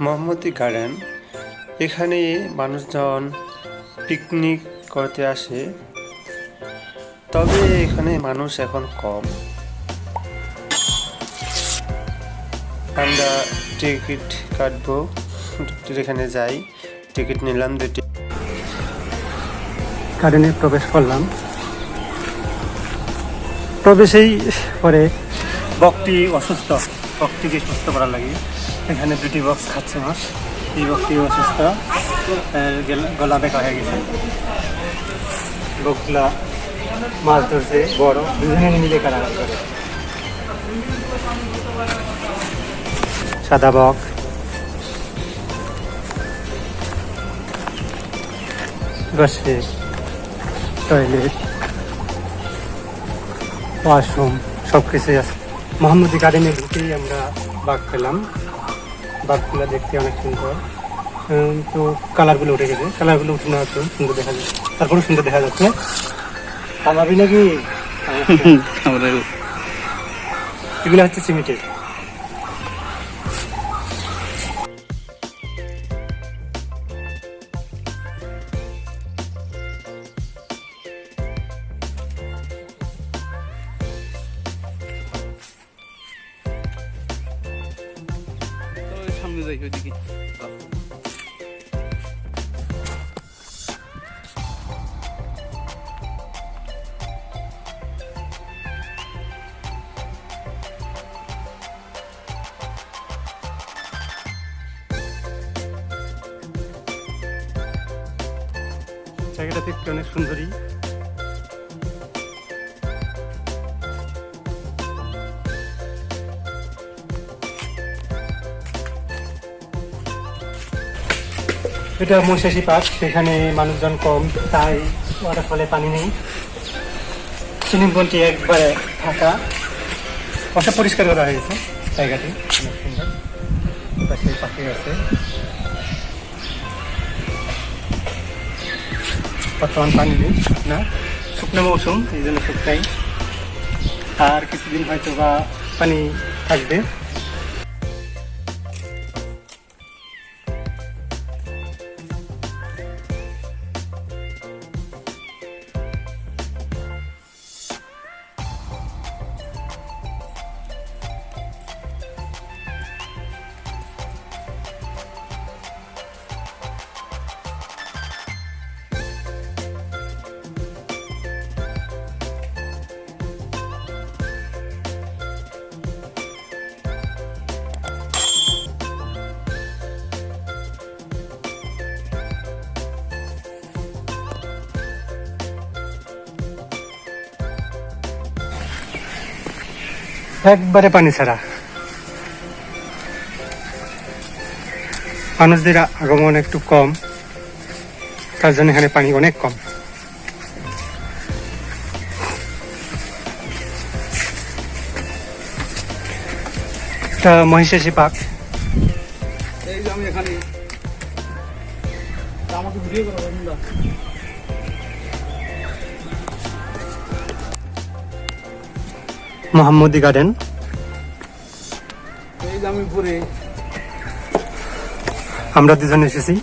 মোহাম্মদী garden. এখানে মানুষজন picnic করতে আসে। তবে এখানে মানুষ এখন কম। আমরা টিকিট কাটবো। যেখানে যাই, টিকিট নিলাম দুটি। গার্ডেনে প্রবেশ করলাম। প্রবেশেই পরে বকটি অসুস্থ। বকটিকে সুস্থ করার লাগে। এখানে দুটি বক্স খাচ্ছে মাছ এই বকটি অসুস্থ। গেল- দেখা হয়ে গেছে। বকগুলা মাছ ধরছে, বড়। দুজনে মিলে কারাগার করে সাদা বক বসে। টয়লেট ওয়াশরুম সব কিছুই আছে। মোহাম্মদী গার্ডেনে ঢুকেই আমরা বাঘ পেলাম। বাঘগুলো দেখতে অনেক সুন্দর। তো কালারগুলো উঠে গেছে। কালারগুলো উঠে না একটু সুন্দর দেখা যাচ্ছে। তারপরে সুন্দর দেখা যাচ্ছে। কামাবি নাকি? এগুলো হচ্ছে সিমেন্টের। যাই ওইদিকে জায়গাটা দেখতে অনেক সুন্দরী। এটা মহিষাসী পার্ক, সেখানে মানুষজন কম, তাই ওয়াটার ফলে পানি নেই। সুইমিং পুলটি একবারে ফাঁকা। অসব পরিষ্কার করা হয়েছে, জায়গাটি অনেক সুন্দর। পাশে পাখি আছে। বর্তমান পানি নেই না শুকনো মৌসুম, এই জন্য শুকনাই। আর কিছুদিন হয়তো বা পানি থাকবে। একবারে পানি ছাড়া। মানুষদের আগমন একটু কম, তার জন্য এখানে পানি অনেক কম। মহিষাসী পাক। আমি এখানে আমাকে ভিডিও মোহাম্মদী গার্ডেন আমরা দুজন এসেছি।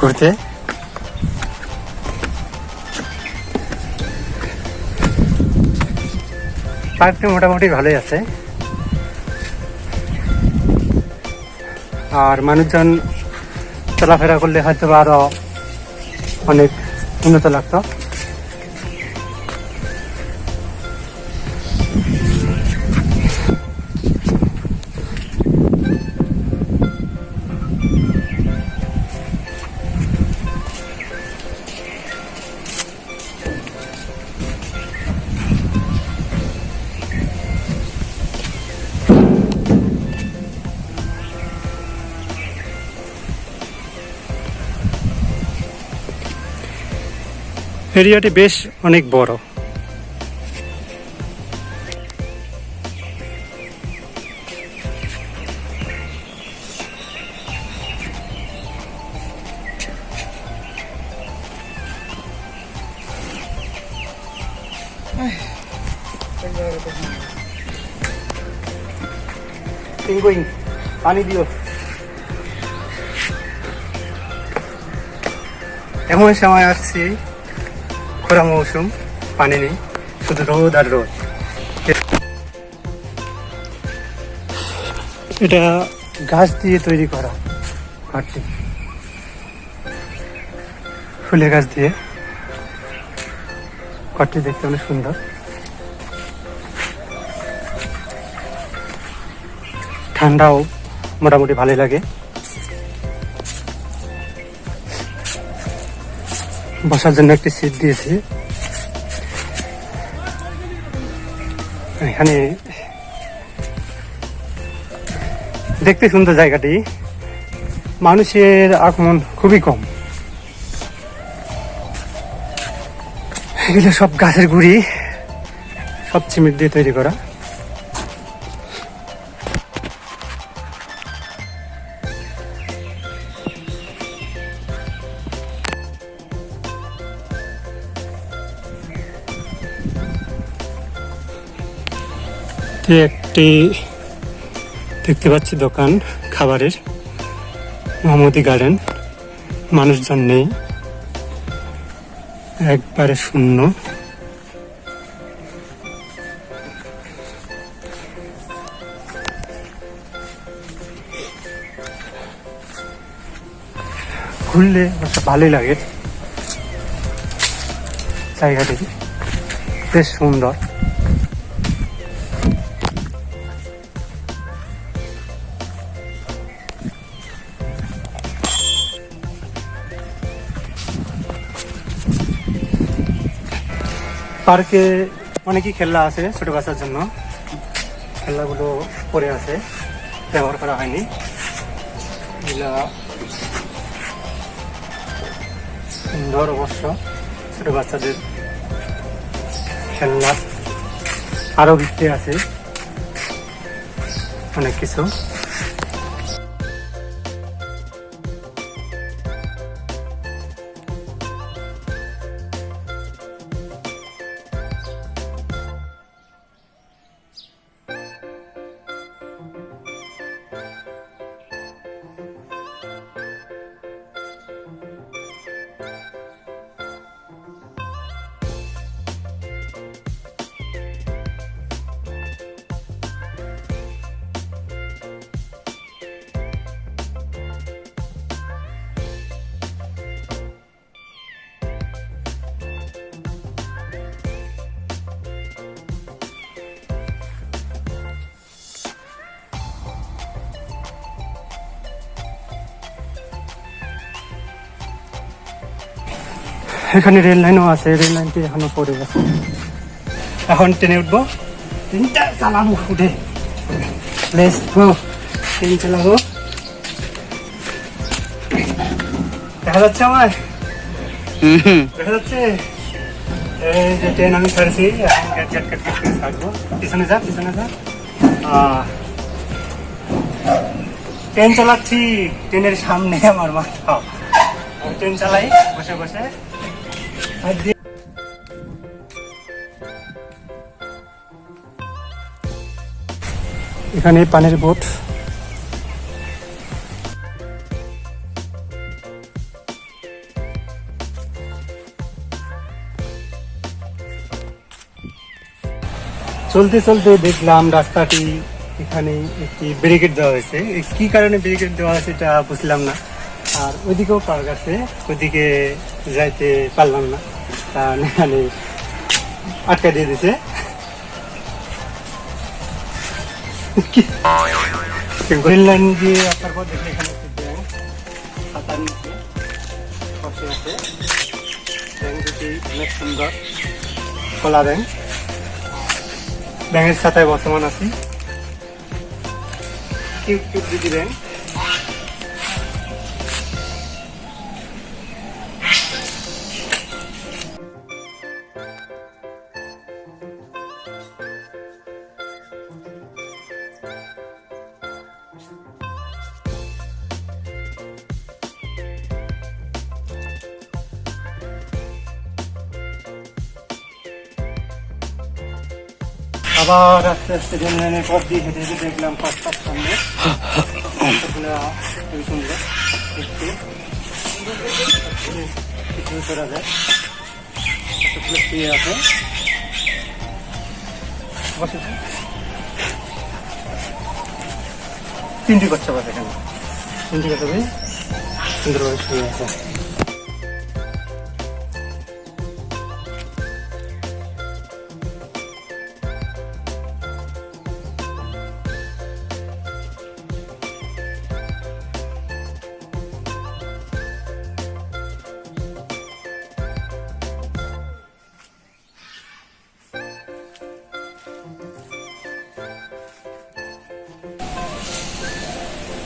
ঘুরতে। পার্কটি মোটামুটি ভালোই আছে। আর মানুষজন চলাফেরা করলে হয়তো বা আরও অনেক উন্নত লাগতো। এরিয়াটি বেশ অনেক বড়। এমন সময় আসছি খরা মৌসুম, পানি নেই, শুধু রোদ আর রোদ। এটা গাছ দিয়ে তৈরি করা ঘরটি ফুলের গাছ দিয়ে। ঘরটি দেখতে অনেক সুন্দর। ঠান্ডাও মোটামুটি ভালোই লাগে। বসার জন্য একটি সিট দিয়েছি। এখানে দেখতে সুন্দর জায়গাটি। মানুষের আগমন খুবই কম। এগুলো সব গাছের গুড়ি, সব সিমেন্ট দিয়ে তৈরি করা। এটি একটি দেখতে পাচ্ছি দোকান, খাবারের মোহাম্মদী গার্ডেন। মানুষজন নেই। একবারে শূন্য। ঘুরলে অবশ্য ভালোই লাগে। জায়গাটি বেশ সুন্দর। পার্কে অনেকই খেলনা আছে ছোট বাচ্চার জন্য। খেলনাগুলো পড়ে আছে, ব্যবহার করা হয়নি। এগুলা সুন্দর অবশ্য, ছোট বাচ্চাদের খেলনা। আরও ভিত্তি আছে। অনেক কিছু। এখানে রেল লাইনও আছে রেল লাইনটি এখনও পড়ে গেছে। এখন ট্রেনে উঠবো। ট্রেনটা চালাবো উঠে। লেস গো ট্রেন চালাবো। দেখা যাচ্ছে আমার? দেখা যাচ্ছে? এই যে ট্রেন আমি ছাড়ছি ছাড়বো। পিছনে যা পিছনে যা। ট্রেন চালাচ্ছি ট্রেনের সামনে আমার মাথা। ট্রেন চালাই বসে বসে। এখানে পানির বোট চলতে চলতে দেখলাম রাস্তাটি এখানে একটি ব্যারিকেড দেওয়া হয়েছে এ কি কারণে ব্যারিকেড দেওয়া হয়েছে এটা বুঝলাম না আর ওইদিকেও পার্ক আছে, ওইদিকে যাইতে পারলাম না। কারণ এখানে আটকা দিয়ে দিছে। রেল লাইন দিয়ে আসার পর দেখলে এখানে একটি খাতার নিচে বসে আছে। ব্যাংক দুটি অনেক সুন্দর। খোলা ব্যাংক ব্যাংকের সাথে বর্তমান আছি। কিউব কিউব দিদি ব্যাংক আবার আস্তে আস্তে রেল লাইনের পর দিয়ে হেঁটে হেঁটে দেখলাম পাঁচ পাঁচ সামনে। খুবই সুন্দর একটু। কিছু করা শুয়ে আছে। তিনটি বাচ্চা বাস এখানে। তিনটি বাচ্চা সুন্দরভাবে শুয়ে আছে।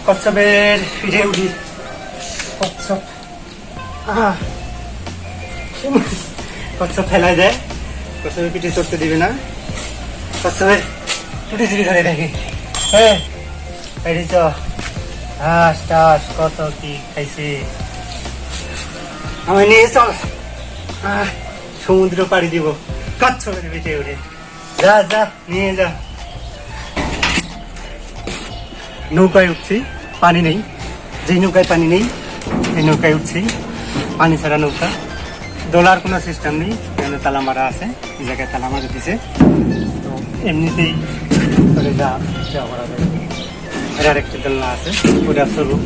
কচ্ছপের ফিরে উঠি। কচ্ছপ! কচ্ছপ ফেলাই দেয় কচ্ছপের পিঠে চড়তে দিবে না। কচ্ছপের টুটি চুরি ধরে দেখি। হ্যাঁ চ হাঁস, টাস, কত কি খাইছে? আমি নিয়ে চল। সমুদ্র পাড়ি দিব। কচ্ছপের পিঠে উঠে। যা যা, নিয়ে যা। নৌকায় উঠছি পানি নেই। যেই নৌকায় পানি নেই সেই নৌকায় উঠছি। পানি ছাড়া নৌকা। দোলার কোনো সিস্টেম নেই এখানে তালা মারা আছে এই জায়গায় তালা মারা দিছে। তো এমনিতেই করে যা করা যাবে আরেকটা দোলনা আছে ওটা সরু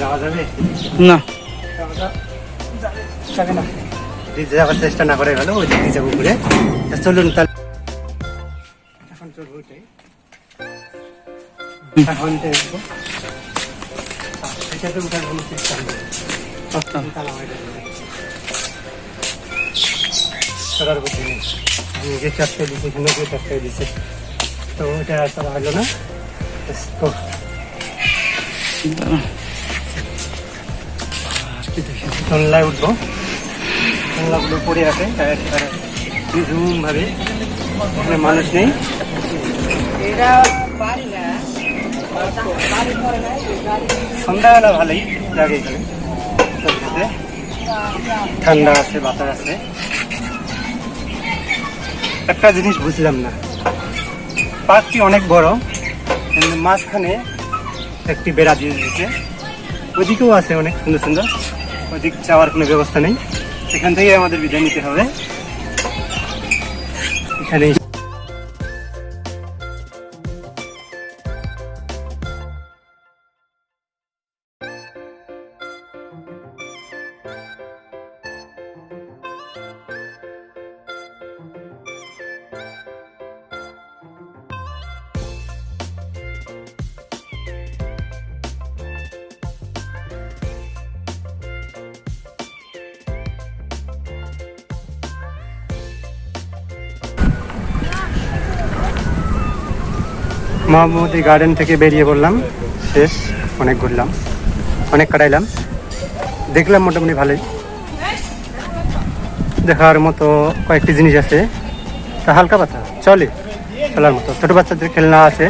যাওয়া যাবে? না। যাবে- না। যাওয়ার চেষ্টা না করে ভালো ওই দিকে যাব ঘুরে চলুন তাহলে। এখন চলবো ওইটাই। সেটাতে উঠার কোনো চেষ্টা নেই। আচ্ছা। বুদ্ধি নেই। চারটে দিচ্ছি চারটে দিচ্ছে তো ওটা আর করা হলো না. উঠবো। পড়ে আছে ভাবে মানুষ নেই। সন্ধ্যাবেলা ভালোই লাগে এখানে। ঠান্ডা আছে, বাতাস আছে। একটা জিনিস বুঝলাম না। পার্কটি অনেক বড় মাঝখানে একটি বেড়া দিয়ে দিয়েছে। ওদিকেও আছে অনেক সুন্দর সুন্দর। ওদিক যাওয়ার কোনো ব্যবস্থা নেই। সেখান থেকে আমাদের বিদায় নিতে হবে। এখানে মহামতি গার্ডেন থেকে বেরিয়ে পড়লাম। শেষ, অনেক ঘুরলাম, অনেক কাটাইলাম। দেখলাম মোটামুটি ভালোই। দেখার মতো কয়েকটি জিনিস আছে। তা হালকা পাতা, চলে, চলার মতো। ছোটো বাচ্চাদের খেলনা আছে।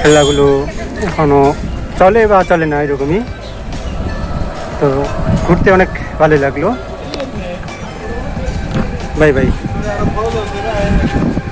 খেলনাগুলো এখনও চলে বা চলে না এরকমই। তো ঘুরতে অনেক ভালো লাগল। Bye bye.